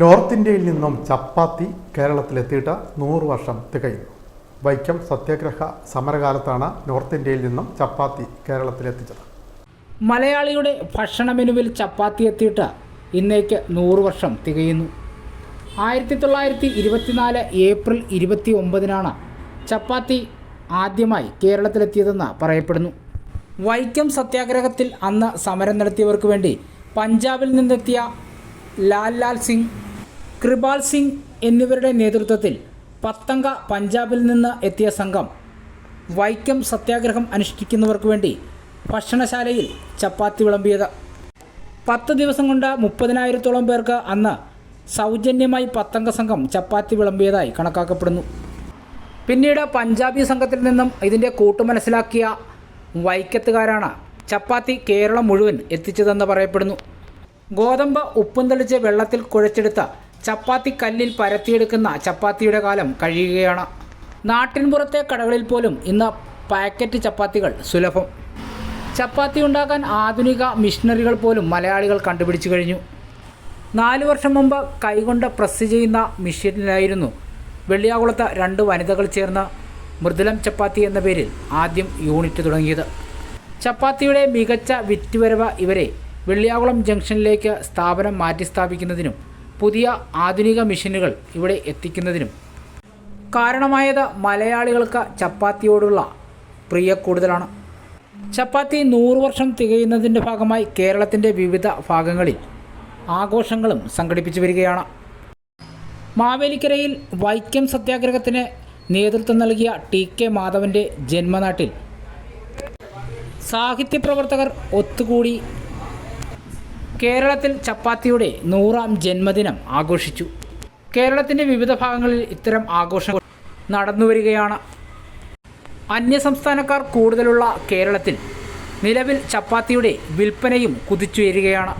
North ഇന്ത്യയിൽ നിന്നും ചപ്പാത്തി കേരളത്തിലെത്തിയിട്ട് നൂറ് വർഷം തികയുന്നു. വൈക്കം സത്യാഗ്രഹ സമരകാലത്താണ് നോർത്ത് ഇന്ത്യയിൽ നിന്നും ചപ്പാത്തി കേരളത്തിലെത്തിച്ചത്. മലയാളിയുടെ ഭക്ഷണ മെനുവിൽ ചപ്പാത്തി എത്തിയിട്ട് ഇന്നേക്ക് നൂറ് വർഷം തികയുന്നു. ആയിരത്തി തൊള്ളായിരത്തി ഇരുപത്തിനാല് ഏപ്രിൽ ഇരുപത്തി ഒമ്പതിനാണ് ചപ്പാത്തി ആദ്യമായി കേരളത്തിലെത്തിയതെന്ന് പറയപ്പെടുന്നു. വൈക്കം സത്യാഗ്രഹത്തിൽ അന്ന് സമരം നടത്തിയവർക്ക് വേണ്ടി പഞ്ചാബിൽ നിന്നെത്തിയ ലാൽ ലാൽ സിംഗ് കൃപാൽ സിംഗ് എന്നിവരുടെ നേതൃത്വത്തിൽ പത്തംഗ പഞ്ചാബിൽ നിന്ന് എത്തിയ സംഘം വൈക്കം സത്യാഗ്രഹം അനുഷ്ഠിക്കുന്നവർക്ക് വേണ്ടി ഭക്ഷണശാലയിൽ ചപ്പാത്തി വിളമ്പിയത്. പത്ത് ദിവസം കൊണ്ട് മുപ്പതിനായിരത്തോളം പേർക്ക് അന്ന് സൗജന്യമായി പത്തംഗ സംഘം ചപ്പാത്തി വിളമ്പിയതായി കണക്കാക്കപ്പെടുന്നു. പിന്നീട് പഞ്ചാബി സംഘത്തിൽ നിന്നും ഇതിന്റെ കൂട്ടു മനസ്സിലാക്കിയ വൈക്കത്തുകാരാണ് ചപ്പാത്തി കേരളം മുഴുവൻ എത്തിച്ചതെന്ന് പറയപ്പെടുന്നു. ഗോതമ്പ് ഉപ്പും തെളിച്ച് വെള്ളത്തിൽ കുഴച്ചെടുത്ത ചപ്പാത്തി കല്ലിൽ പരത്തിയെടുക്കുന്ന ചപ്പാത്തിയുടെ കാലം കഴിയുകയാണ്. നാട്ടിൻപുറത്തെ കടകളിൽ പോലും ഇന്ന് പാക്കറ്റ് ചപ്പാത്തികൾ സുലഭം. ചപ്പാത്തി ഉണ്ടാക്കാൻ ആധുനിക മിഷനറികൾ പോലും മലയാളികൾ കണ്ടുപിടിച്ചു കഴിഞ്ഞു. നാല് വർഷം മുമ്പ് കൈകൊണ്ട് പ്രസ് ചെയ്യുന്ന മിഷീനിലായിരുന്നു വെള്ളിയാകുളത്ത് രണ്ട് വനിതകൾ ചേർന്ന് മൃദുലം ചപ്പാത്തി എന്ന പേരിൽ ആദ്യം യൂണിറ്റ് തുടങ്ങിയത്. ചപ്പാത്തിയുടെ മികച്ച വിറ്റുവരവ് ഇവരെ വെള്ളിയാകുളം ജംഗ്ഷനിലേക്ക് സ്ഥാപനം മാറ്റി സ്ഥാപിക്കുന്നതിനും പുതിയ ആധുനിക മെഷീനുകൾ ഇവിടെ എത്തിക്കുന്നതിനും കാരണമായത് മലയാളികൾക്ക് ചപ്പാത്തിയോടുള്ള പ്രിയ കൂടുതലാണ്. ചപ്പാത്തി നൂറ് വർഷം തികയുന്നതിന്റെ ഭാഗമായി കേരളത്തിന്റെ വിവിധ ഭാഗങ്ങളിൽ ആഘോഷങ്ങളും സംഘടിപ്പിച്ചു വരികയാണ്. മാവേലിക്കരയിൽ വൈക്കം സത്യാഗ്രഹത്തിന് നേതൃത്വം നൽകിയ ടി കെ മാധവന്റെ ജന്മനാട്ടിൽ സാഹിത്യപ്രവർത്തകർ ഒത്തുകൂടി കേരളത്തിൽ ചപ്പാത്തിയുടെ നൂറാം ജന്മദിനം ആഘോഷിച്ചു. കേരളത്തിന്റെ വിവിധ ഭാഗങ്ങളിൽ ഇത്തരം ആഘോഷങ്ങൾ നടന്നുവരികയാണ്. അന്യസംസ്ഥാനക്കാർ കൂടുതലുള്ള കേരളത്തിൽ നിലവിൽ ചപ്പാത്തിയുടെ വിൽപ്പനയും കുതിച്ചുയരുകയാണ്.